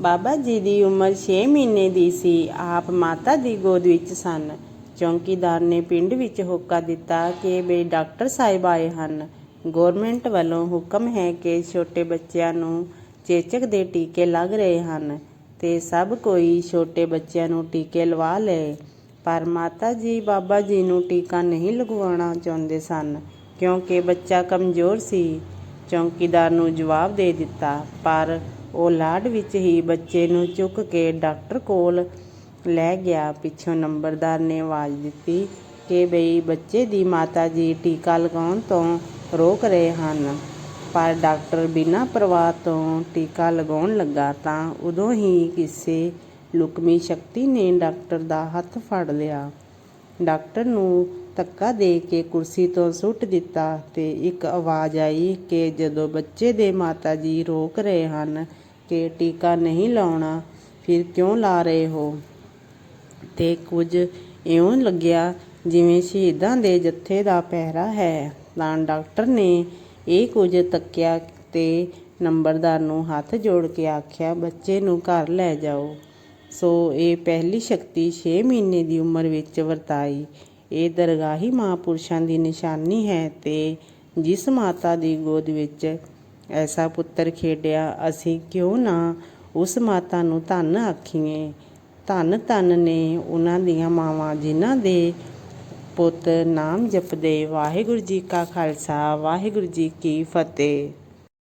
ਬਾਬਾ ਜੀ ਦੀ ਉਮਰ 6 ਮਹੀਨੇ ਦੀ ਸੀ। ਆਪ ਮਾਤਾ ਦੀ ਗੋਦ ਵਿੱਚ ਸਨ। ਚੌਂਕੀਦਾਰ ਨੇ ਪਿੰਡ ਵਿੱਚ ਹੋਕਾ ਦਿੱਤਾ ਕਿ ਬਈ ਡਾਕਟਰ ਸਾਹਿਬ ਆਏ ਹਨ। ਗਵਰਨਮੈਂਟ ਵੱਲੋਂ ਹੁਕਮ ਹੈ ਕਿ ਛੋਟੇ ਬੱਚਿਆਂ ਨੂੰ ਚੇਚਕ ਦੇ ਟੀਕੇ ਲੱਗ ਰਹੇ ਹਨ ਤੇ ਸਭ ਕੋਈ ਛੋਟੇ ਬੱਚਿਆਂ ਨੂੰ ਟੀਕੇ ਲਵਾ ਲਏ ਪਰ ਮਾਤਾ ਜੀ, ਬਾਬਾ ਜੀ ਨੂੰ ਟੀਕਾ ਨਹੀਂ ਲਗਵਾਉਣਾ ਚਾਹੁੰਦੇ ਸਨ ਕਿਉਂਕਿ ਬੱਚਾ ਕਮਜ਼ੋਰ ਸੀ। ਚੌਕੀਦਾਰ ਨੂੰ ਜਵਾਬ ਦੇ ਦਿੱਤਾ, ਪਰ ਉਹ ਲਾਡ ਵਿੱਚ ਹੀ ਬੱਚੇ ਨੂੰ ਚੁੱਕ ਕੇ ਡਾਕਟਰ ਕੋਲ ਲੈ ਗਿਆ। ਪਿੱਛੋਂ ਨੰਬਰਦਾਰ ਨੇ ਆਵਾਜ਼ ਦਿੱਤੀ ਕਿ ਬਈ ਬੱਚੇ ਦੀ ਮਾਤਾ ਜੀ ਟੀਕਾ ਲਗਾਉਣ ਤੋਂ ਰੋਕ ਰਹੇ ਹਨ, ਪਰ ਡਾਕਟਰ ਬਿਨਾਂ ਪ੍ਰਵਾਹ ਤੋਂ ਟੀਕਾ ਲਗਾਉਣ ਲੱਗਾ ਤਾਂ ਉਦੋਂ ਹੀ ਕਿਸੇ ਲੁਕਵੀਂ ਸ਼ਕਤੀ ਨੇ ਡਾਕਟਰ ਦਾ ਹੱਥ ਫੜ ਲਿਆ। ਡਾਕਟਰ ਨੂੰ ਧੱਕਾ ਦੇ ਕੇ ਕੁਰਸੀ ਤੋਂ ਸੁੱਟ ਦਿੱਤਾ ਤੇ ਇੱਕ ਆਵਾਜ਼ ਆਈ ਕਿ ਜਦੋਂ ਬੱਚੇ ਦੇ ਮਾਤਾ ਜੀ ਰੋਕ ਰਹੇ ਹਨ ਕਿ ਟੀਕਾ ਨਹੀਂ ਲਾਉਣਾ, ਫਿਰ ਕਿਉਂ ਲਾ ਰਹੇ ਹੋ? ਤੇ ਕੁਝ ਇਉਂ ਲੱਗਿਆ ਜਿਵੇਂ ਸ਼ਹੀਦਾਂ ਦੇ ਜੱਥੇ ਦਾ ਪਹਿਰਾ ਹੈ। ਤਾਂ ਡਾਕਟਰ ਨੇ ਇਹ ਕੁਝ ਤੱਕਿਆ ਤੇ ਨੰਬਰਦਾਰ ਨੂੰ ਹੱਥ ਜੋੜ ਕੇ ਆਖਿਆ, ਬੱਚੇ ਨੂੰ ਘਰ ਲੈ ਜਾਓ। ਸੋ ਇਹ ਪਹਿਲੀ ਸ਼ਕਤੀ 6 ਮਹੀਨੇ ਦੀ ਉਮਰ ਵਿੱਚ ਵਰਤਾਈ। ਇਹ ਦਰਗਾਹੀ ਮਹਾਂਪੁਰਸ਼ਾਂ ਦੀ ਨਿਸ਼ਾਨੀ ਹੈ ਤੇ ਜਿਸ ਮਾਤਾ ਦੀ ਗੋਦ ਵਿੱਚ ਐਸਾ ਪੁੱਤਰ ਖੇਡਿਆ, ਅਸੀਂ ਕਿਉਂ ਨਾ ਉਸ ਮਾਤਾ ਨੂੰ ਧੰਨ ਆਖੀਏ? ਧੰਨ ਧੰਨ ਨੇ ਉਹਨਾਂ ਦੀਆਂ ਮਾਵਾਂ, ਜਿਨ੍ਹਾਂ ਦੇ ਪੁੱਤ ਨਾਮ ਜਪਦੇ। ਵਾਹਿਗੁਰੂ ਜੀ ਕਾ ਖਾਲਸਾ, ਵਾਹਿਗੁਰੂ ਜੀ ਕੀ ਫਤਿਹ।